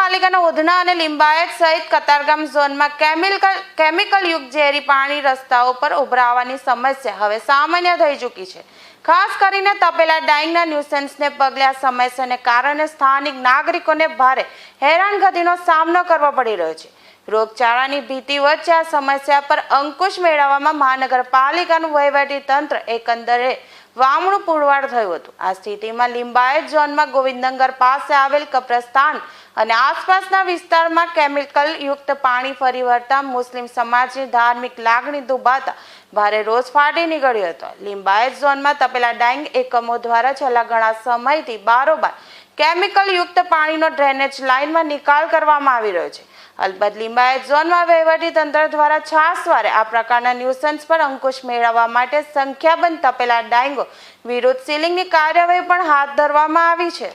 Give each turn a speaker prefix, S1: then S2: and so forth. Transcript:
S1: ઉધના અને લિંબાયત સહિત કતારગામ ઝોનમાં કેમિકલ કેમિકલ યુક્ત ઝેરી પાણી રસ્તાઓ પર ઉભરાવાની સમસ્યા હવે સામાન્ય થઈ ચૂકી છે. ખાસ કરીને તપેલા ડાઈંગના ન્યુસન્સને પગલે આ સમસ્યાને કારણે સ્થાનિક નાગરિકોને ભારે હેરાનગતિનો સામનો કરવો પડી રહ્યો છે. રોગચાળાની ભીતિ વચ્ચે આ સમસ્યા પર અંકુશ મેળવવામાં મહાનગરપાલિકાનું વહીવટી તંત્ર એકંદરે વામણું પુરવાર થયું હતું. આ સ્થિતિમાં લિંબાયત ઝોનમાં ગોવિંદનગર પાસે આવેલ કબ્રસ્તાન અને આસપાસના વિસ્તારમાં કેમિકલ યુક્ત પાણી ફરી વળતા મુસ્લિમ સમાજની ધાર્મિક લાગણી દુભાતા ભારે રોષ ફાટી નીકળ્યો હતો. લિંબાયત ઝોનમાં તપેલા ડાઈંગ એકમો દ્વારા છેલ્લા ઘણા સમયથી બારોબાર કેમિકલ યુક્ત પાણીનો ડ્રેનેજ લાઇનમાં નિકાલ કરવામાં આવી રહ્યો છે. અલબત્ત લિંબાયત ઝોનમાં વહીવટી તંત્ર દ્વારા છાસવારે આ પ્રકારના ન્યુસન્સ પર અંકુશ મેળવવા માટે સંખ્યાબંધ તપેલા ડાયંગો વિરુદ્ધ સીલિંગની કાર્યવાહી પણ હાથ ધરવામાં આવી છે.